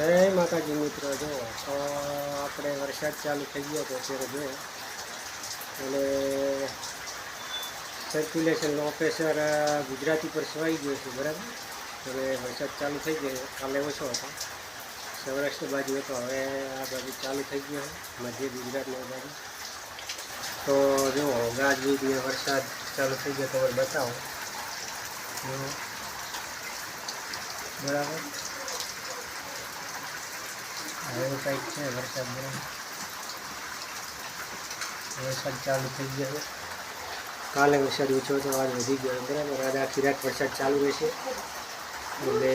જય માતાજી મિત્રો. જો, તો આપણે વરસાદ ચાલુ થઈ ગયો તો અત્યારે જો અને સર્ક્યુલેશનનો પ્રેશર ગુજરાતી પર સવાઈ ગયો છે, બરાબર? હવે વરસાદ ચાલુ થઈ ગયો કાલે ઓછો હતો. સૌરાષ્ટ્ર બાજુ હતો. હવે આ બાજુ ચાલુ થઈ ગયો મધ્ય ગુજરાતની બાજુ. તો જો ગાજવીજ ને વરસાદ ચાલુ થઈ ગયો તો બતાવો. બરાબર? હવે કંઈક છે, વરસાદ વરસાદ ચાલુ થઈ ગયો કાલે વરસાદ ઓછો હતો, આજ વધી ગયો બરાબર, આજે આખી રાત વરસાદ ચાલુ રહેશે. એટલે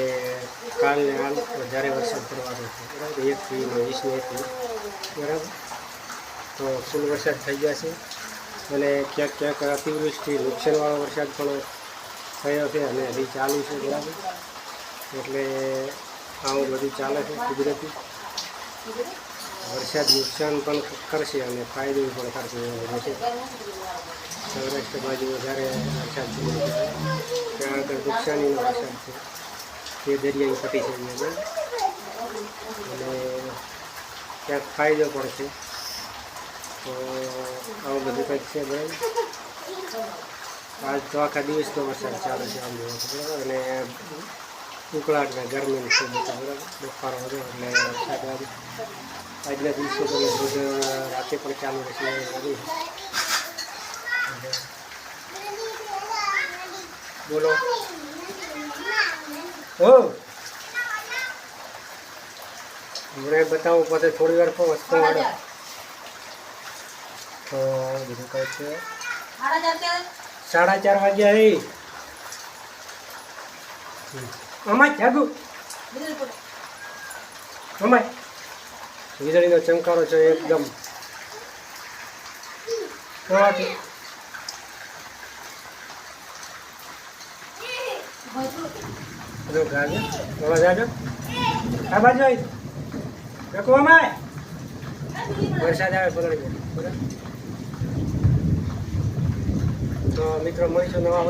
કાલે હાલ વધારે વરસાદ પડવાનો છે. બરાબર એકથી ને વીસને એકથી બરાબર. તો ફૂલ વરસાદ થઈ જશે અને ક્યાંક ક્યાંક અતિવૃષ્ટિ નુકસાનવાળો વરસાદ પણ થયો છે અને હજી ચાલુ છે, બરાબર. એટલે આવું બધું ચાલે છે કુદરતી. વરસાદ નુકસાન પણ કરશે અને ફાયદો પણ કરશે છે. સૌરાષ્ટ્ર બાજુ વધારે વરસાદ છે. ત્યાં આગળ નુકસાનીનો વરસાદ છે. તે દરિયાની પટી છે અને ક્યાંક ફાયદો પણ છે. તો આવું બધું કંઈક છે ભાઈ. આજ તો આખા દિવસ તો વરસાદ ચાલુ છે આમ બરાબર? અને ઉકળાટ ને ગરમી છે. બધું બરાબર બફારો હતો એટલે આજે આજના દિવસો તમે લગભગ રાતે પણ ચાલુ રહેશે બોલો. હો. હમણાં બતાવું પછી થોડી વાર પણ વસ્તુ વાળો. તો બીજું કહે છે. સાડા ચાર વાગ્યા એ અમાય જાગુ અમાય વીજળીનો ચમકારો છે એકદમ આ બાજુ દેખો અમાય વરસાદ આવે પલળી તો મિત્રો મળીશું નવા